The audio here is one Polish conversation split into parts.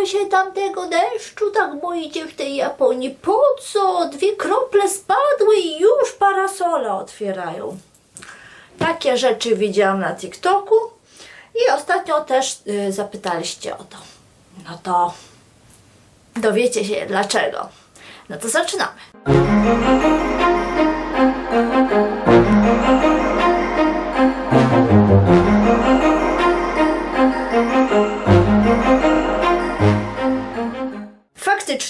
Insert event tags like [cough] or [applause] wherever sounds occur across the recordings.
wy się tamtego deszczu tak boicie w tej Japonii? Po co? Dwie krople spadły i już parasole otwierają. Takie rzeczy widziałam na TikToku i ostatnio też y, zapytaliście o to. No to dowiecie się dlaczego. No to zaczynamy.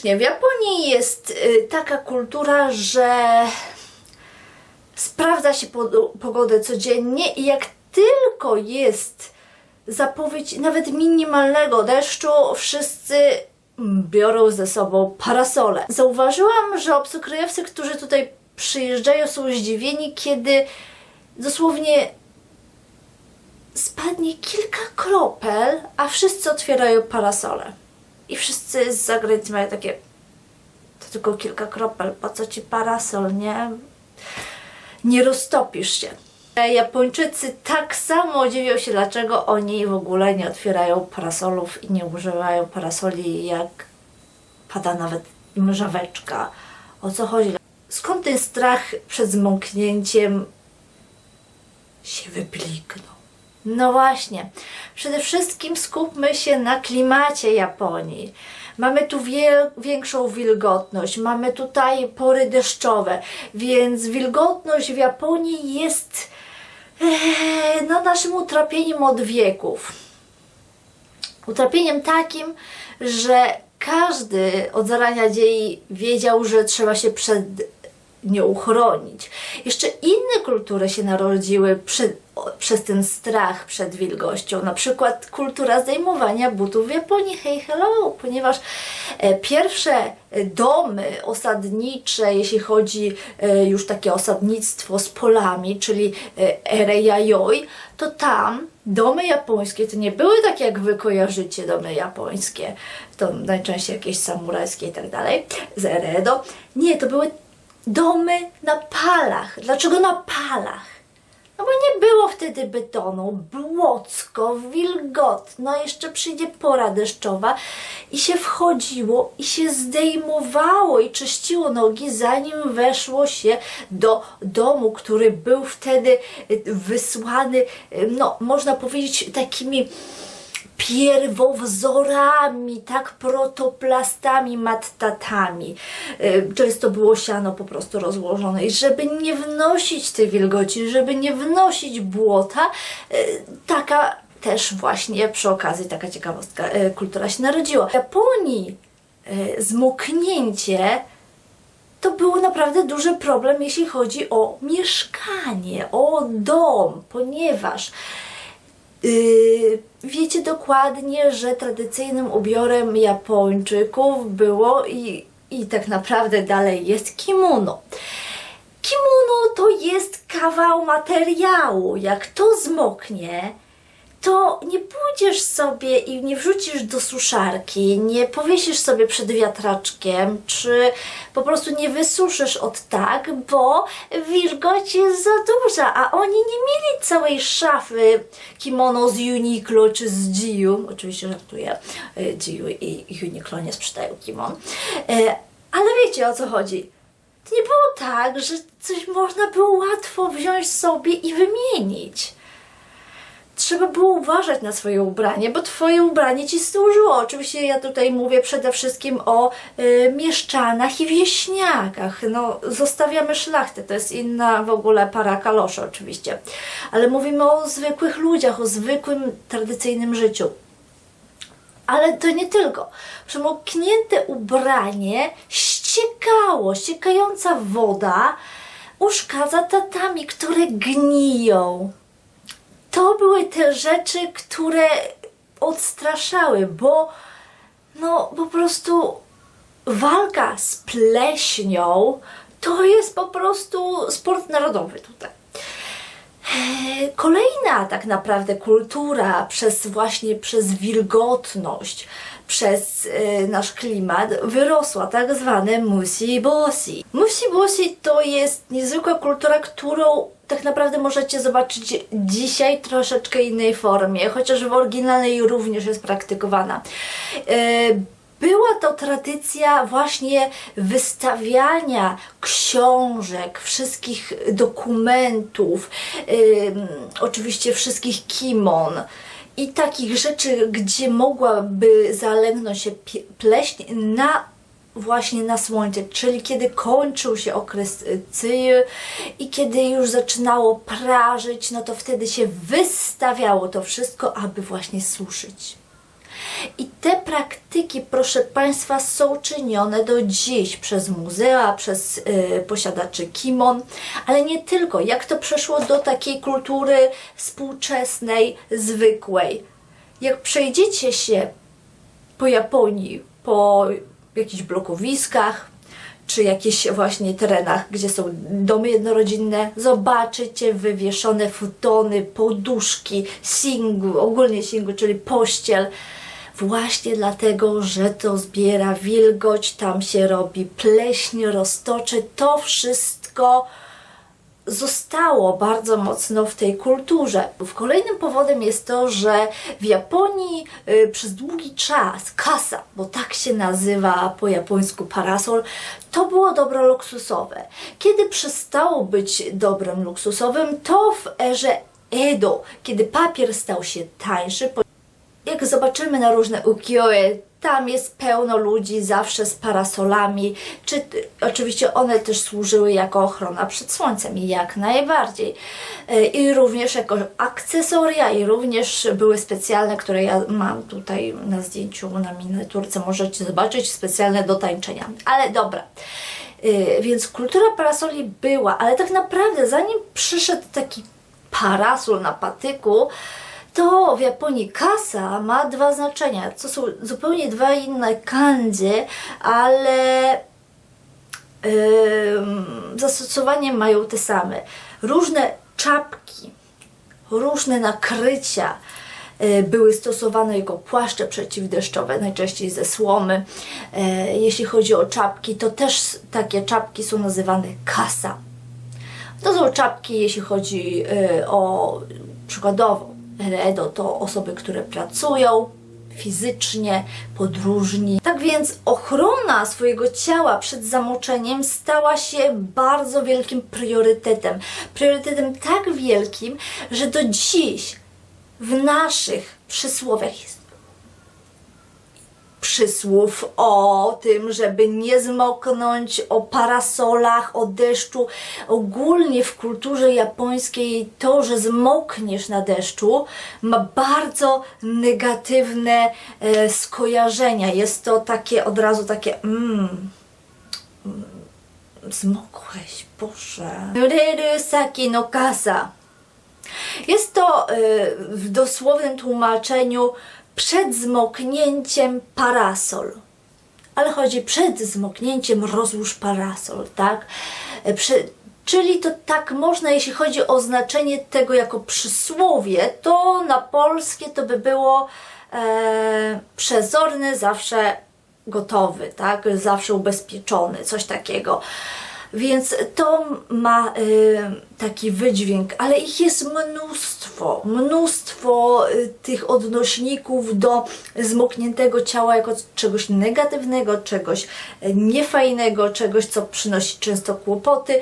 Faktycznie w Japonii jest y, taka kultura, że sprawdza się po- pogodę codziennie i jak tylko jest zapowiedź nawet minimalnego deszczu, wszyscy biorą ze sobą parasole. Zauważyłam, że obcokrajowcy, którzy tutaj przyjeżdżają, są zdziwieni, kiedy dosłownie spadnie kilka kropel, a wszyscy otwierają parasole. I wszyscy z zagranicy mają takie to tylko kilka kropel, po co ci parasol, nie? Nie roztopisz się. Japończycy tak samo dziwią się, dlaczego oni w ogóle nie otwierają parasolów i nie używają parasoli, jak pada nawet mrzaweczka. O co chodzi? Skąd ten strach przed zmąknięciem się wypliknął? No właśnie. Przede wszystkim skupmy się na klimacie Japonii. Mamy tu większą wilgotność, mamy tutaj pory deszczowe, więc wilgotność w Japonii jest e, no, naszym utrapieniem od wieków. Utrapieniem takim, że każdy od zarania dziei wiedział, że trzeba się przed nią chronić. Jeszcze inne kultury się narodziły przy, o, przez ten strach przed wilgością. Na przykład kultura zdejmowania butów w Japonii. Hey, hello! Ponieważ e, pierwsze e, domy osadnicze, jeśli chodzi e, już takie osadnictwo z polami, czyli e, ere yayoi, to tam domy japońskie to nie były takie, jak wy kojarzycie domy japońskie. To najczęściej jakieś samurajskie i tak dalej, z Eredo. Nie, to były domy na palach. Dlaczego na palach? No bo nie było wtedy betonu, błocko, wilgotno, jeszcze przyjdzie pora deszczowa i się wchodziło i się zdejmowało i czyściło nogi, zanim weszło się do domu, który był wtedy y, wysłany, y, no można powiedzieć takimi pierwowzorami, tak protoplastami, mattatami. Y, Często było siano po prostu rozłożone i żeby nie wnosić tej wilgoci, żeby nie wnosić błota, y, taka też właśnie przy okazji taka ciekawostka, y, kultura się narodziła. W Japonii zmoknięcie to był naprawdę duży problem, jeśli chodzi o mieszkanie, o dom, ponieważ wiecie dokładnie, że tradycyjnym ubiorem Japończyków było i, i tak naprawdę dalej jest kimono. Kimono to jest kawał materiału. Jak to zmoknie, to nie pójdziesz sobie i nie wrzucisz do suszarki, nie powiesisz sobie przed wiatraczkiem, czy po prostu nie wysuszysz od tak, bo wilgoć jest za duża, a oni nie mieli całej szafy kimono z Uniqlo czy z Giu. Oczywiście żartuję, y, Giu i Uniqlo nie sprzedają kimon. E, Ale wiecie o co chodzi. To nie było tak, że coś można było łatwo wziąć sobie i wymienić trzeba było uważać na swoje ubranie, bo twoje ubranie ci służyło. Oczywiście ja tutaj mówię przede wszystkim o y, mieszczanach i wieśniakach. No, zostawiamy szlachtę, to jest inna w ogóle para kaloszy oczywiście. Ale mówimy o zwykłych ludziach, o zwykłym, tradycyjnym życiu. Ale to nie tylko. Przemoknięte ubranie ściekało, ściekająca woda uszkadza tatami, które gniją to były te rzeczy, które odstraszały, bo no po prostu walka z pleśnią to jest po prostu sport narodowy tutaj. Eee, Kolejna tak naprawdę kultura przez właśnie przez wilgotność, przez e, nasz klimat wyrosła tak zwane musiboshi. Musiboshi to jest niezwykła kultura, którą tak naprawdę możecie zobaczyć dzisiaj troszeczkę innej formie, chociaż w oryginalnej również jest praktykowana. Yy, była to tradycja właśnie wystawiania książek, wszystkich dokumentów, ym, oczywiście wszystkich kimon i takich rzeczy, gdzie mogłaby zalegnąć się pleśń na właśnie na słońce, czyli kiedy kończył się okres y, cyju i kiedy już zaczynało prażyć, no to wtedy się wystawiało to wszystko, aby właśnie suszyć. I te praktyki, proszę Państwa, są czynione do dziś przez muzea, przez y, posiadaczy kimon, ale nie tylko. Jak to przeszło do takiej kultury współczesnej, zwykłej. Jak przejdziecie się po Japonii, po jakichś blokowiskach, czy jakichś właśnie terenach, gdzie są domy jednorodzinne, zobaczycie wywieszone futony, poduszki, singu, ogólnie singu, czyli pościel, właśnie dlatego, że to zbiera wilgoć, tam się robi pleśń, roztoczy, to wszystko zostało bardzo mocno w tej kulturze. W kolejnym powodem jest to, że w Japonii y, przez długi czas kasa, bo tak się nazywa po japońsku parasol, to było dobro luksusowe. Kiedy przestało być dobrem luksusowym, to w erze Edo, kiedy papier stał się tańszy, jak zobaczymy na różne ukiyo-e, tam jest pełno ludzi zawsze z parasolami, czy oczywiście one też służyły jako ochrona przed słońcem, jak najbardziej. E, I również jako akcesoria, i również były specjalne, które ja mam tutaj na zdjęciu, na miniaturce, możecie zobaczyć, specjalne do tańczenia. Ale dobra. E, Więc kultura parasoli była, ale tak naprawdę zanim przyszedł taki parasol na patyku, to w Japonii kasa ma dwa znaczenia. To są zupełnie dwa inne kanji, ale ym, zastosowanie mają te same. Różne czapki, różne nakrycia y, były stosowane jako płaszcze przeciwdeszczowe, najczęściej ze słomy. E, Jeśli chodzi o czapki, to też takie czapki są nazywane kasa. To są czapki, jeśli chodzi y, o przykładowo Redo, to osoby, które pracują fizycznie, podróżni. Tak więc ochrona swojego ciała przed zamoczeniem stała się bardzo wielkim priorytetem. Priorytetem tak wielkim, że do dziś w naszych przysłowiach jest przysłów o tym, żeby nie zmoknąć, o parasolach, o deszczu. Ogólnie w kulturze japońskiej to, że zmokniesz na deszczu, ma bardzo negatywne e, skojarzenia. Jest to takie od razu takie mm, mm, zmokłeś, Boże. Ryry no kasa. Jest to e, w dosłownym tłumaczeniu przed zmoknięciem parasol. Ale chodzi przed zmoknięciem rozłóż parasol, tak? E, Przy, czyli to tak można, jeśli chodzi o znaczenie tego jako przysłowie, to na polskie to by było e, przezorny, zawsze gotowy, tak? Zawsze ubezpieczony, coś takiego. Więc to ma y, taki wydźwięk, ale ich jest mnóstwo, mnóstwo y, tych odnośników do zmokniętego ciała jako czegoś negatywnego, czegoś y, niefajnego, czegoś, co przynosi często kłopoty.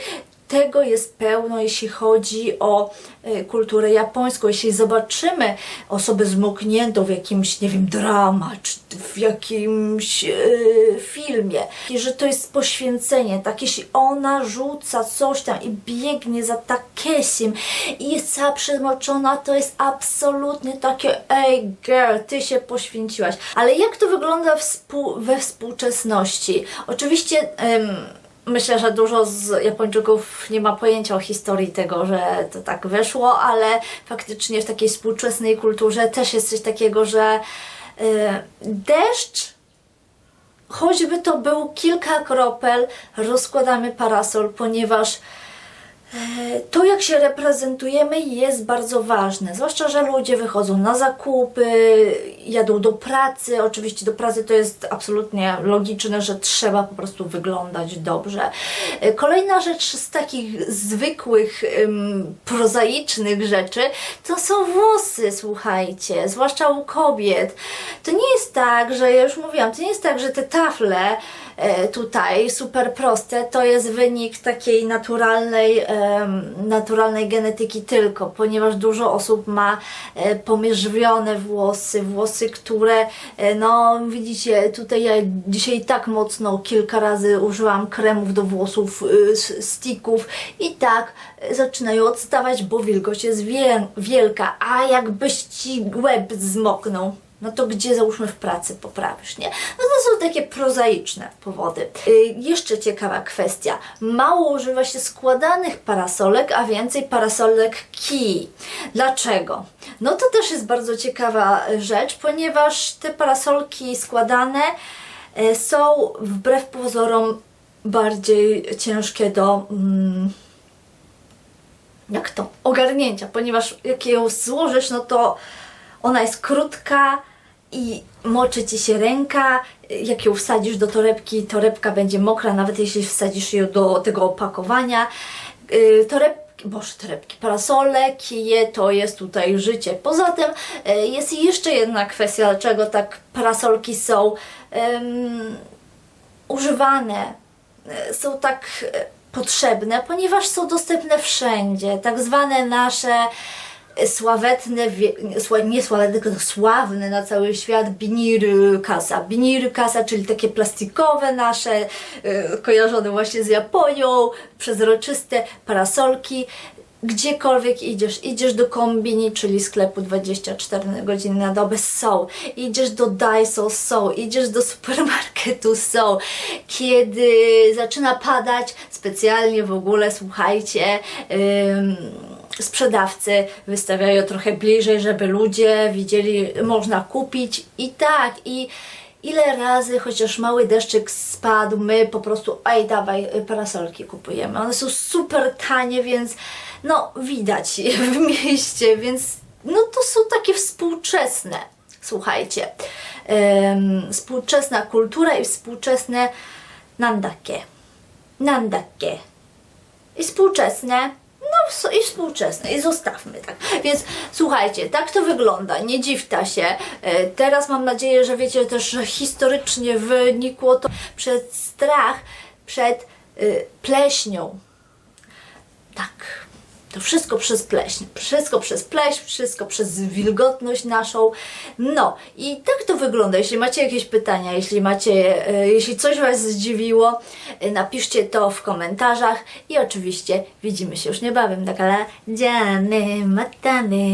Tego jest pełno, jeśli chodzi o y, kulturę japońską. Jeśli zobaczymy osobę zmokniętą w jakimś, nie wiem, drama, czy w jakimś y, filmie, i że to jest poświęcenie, tak, jeśli ona rzuca coś tam i biegnie za Takesim i jest cała przemoczona, to jest absolutnie takie, ej girl, ty się poświęciłaś. Ale jak to wygląda współ, we współczesności? Oczywiście... em, Myślę, że dużo z Japończyków nie ma pojęcia o historii tego, że to tak wyszło, ale faktycznie w takiej współczesnej kulturze też jest coś takiego, że y, deszcz, choćby to był kilka kropel, rozkładamy parasol, ponieważ To, jak się reprezentujemy, jest bardzo ważne. Zwłaszcza, że ludzie wychodzą na zakupy, jadą do pracy. Oczywiście do pracy to jest absolutnie logiczne, że trzeba po prostu wyglądać dobrze. E, Kolejna rzecz z takich zwykłych, prozaicznych rzeczy to są włosy, słuchajcie, zwłaszcza u kobiet. To nie jest tak, że ja już mówiłam, to nie jest tak, że te tafle e, tutaj super proste to jest wynik takiej naturalnej, naturalnej genetyki tylko, ponieważ dużo osób ma e, pomierzwione włosy, włosy, które e, no widzicie, tutaj ja dzisiaj tak mocno kilka razy użyłam kremów do włosów, s- sticków i tak e, zaczynają odstawać, bo wilgoć jest wie, wielka, a jakbyś ci łeb zmoknął, no to gdzie załóżmy w pracy poprawisz, nie? No to są takie prozaiczne powody. Y, jeszcze ciekawa kwestia. Mało używa się składanych parasolek, a więcej parasolek kij. Dlaczego? No to też jest bardzo ciekawa rzecz, ponieważ te parasolki składane e, są wbrew pozorom bardziej ciężkie do mm, jak to, ogarnięcia, ponieważ jak ją złożysz, no to ona jest krótka i moczy ci się ręka. Jak ją wsadzisz do torebki, torebka będzie mokra, nawet jeśli wsadzisz ją do tego opakowania. Yy, Torebki, boże, torebki, parasole, kije, to jest tutaj życie. Poza tym yy, jest jeszcze jedna kwestia, dlaczego tak parasolki są używane, e, są tak e, potrzebne, ponieważ są dostępne wszędzie. Tak zwane nasze e, sławetne, wie- sła- nie sławetne, tylko sławne na cały świat biniry kasa. Biniry kasa, czyli takie plastikowe nasze, e, kojarzone właśnie z Japonią, przezroczyste parasolki. Gdziekolwiek idziesz, idziesz do kombini, czyli sklepu 24 godziny na dobę, są. Idziesz do Daiso, są. Idziesz do supermarketu, są. Kiedy zaczyna padać, specjalnie w ogóle, słuchajcie, ym, sprzedawcy wystawiają trochę bliżej, żeby ludzie widzieli, można kupić. I tak, i ile razy chociaż mały deszczyk spadł, my po prostu, ej dawaj, parasolki kupujemy. One są super tanie, więc no widać je w [laughs] mieście, więc no to są takie współczesne, słuchajcie, współczesna kultura i współczesne nandake, nandake. I współczesne, i współczesne, i zostawmy tak. Więc słuchajcie, tak to wygląda, nie dziwta się. E, Teraz mam nadzieję, że wiecie też, że historycznie wynikło to przed strach, przed y, pleśnią. Tak. To wszystko przez pleśń, wszystko przez pleśń, wszystko przez wilgotność naszą. No i tak to wygląda. Jeśli macie jakieś pytania, jeśli macie, e, jeśli coś Was zdziwiło, e, napiszcie to w komentarzach i oczywiście widzimy się już niebawem. Tak, ale dziany, matany,